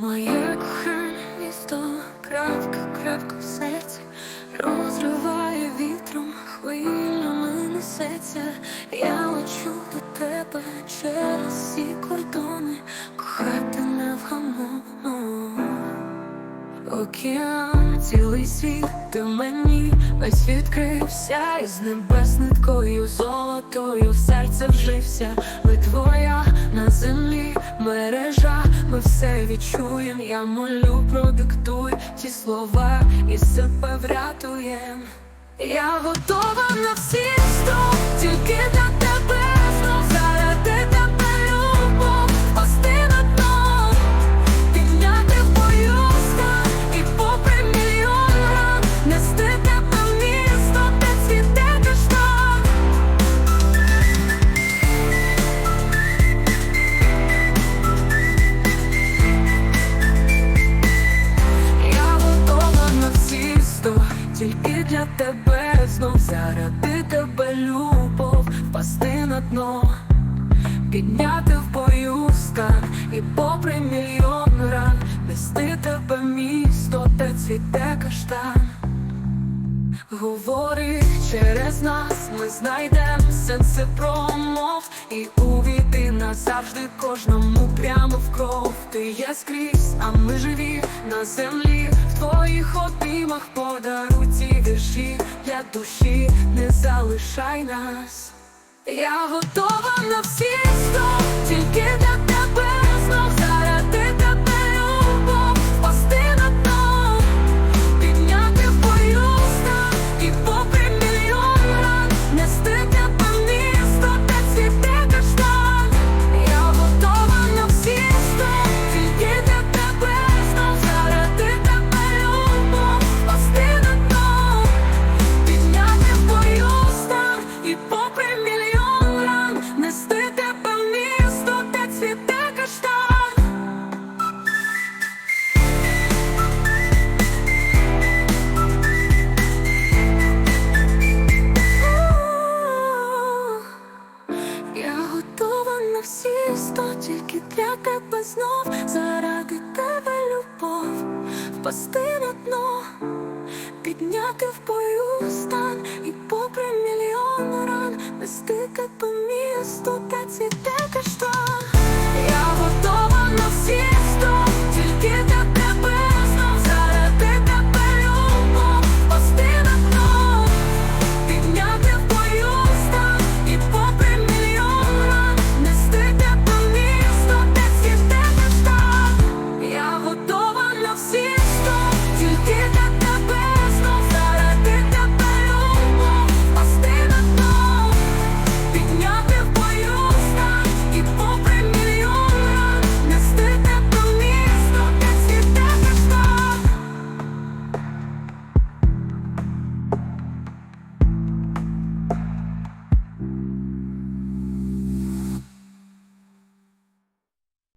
Моє кохане місто, крапка, крапка в серці, розриває вітром, хвилями несеться. Я лечу до тебе через всі кордони, кохати невгамовно. Океан, цілий світ, ти мені весь відкрився, із небес ниткою золотою в серце вжився. Ви твоя на землі мережа, ми все відчуєм. Я молю, продиктуй ті слова і себе врятуєм. Я готова на всі сто, тільки на тебе Тебе знов заради тебе любов Впасти на дно Підняти в бою стан і попри мільйон ран Нести тебе місто, де цвіте каштан. Говори через нас, ми знайдем сенси промов І увійти назавжди кожному прямо в кров. Ти є скрізь, а ми живі на землі твоїх обіймах подару ці вірші. Для душі, не залишай нас. Я готова на всі сто, тільки тебе всі сто, тільки для тебе знов Заради тебе любов, впасти на дно. Підняти в бою стан. І попри мільйон ран. Нести по місту. Та цвіте каштан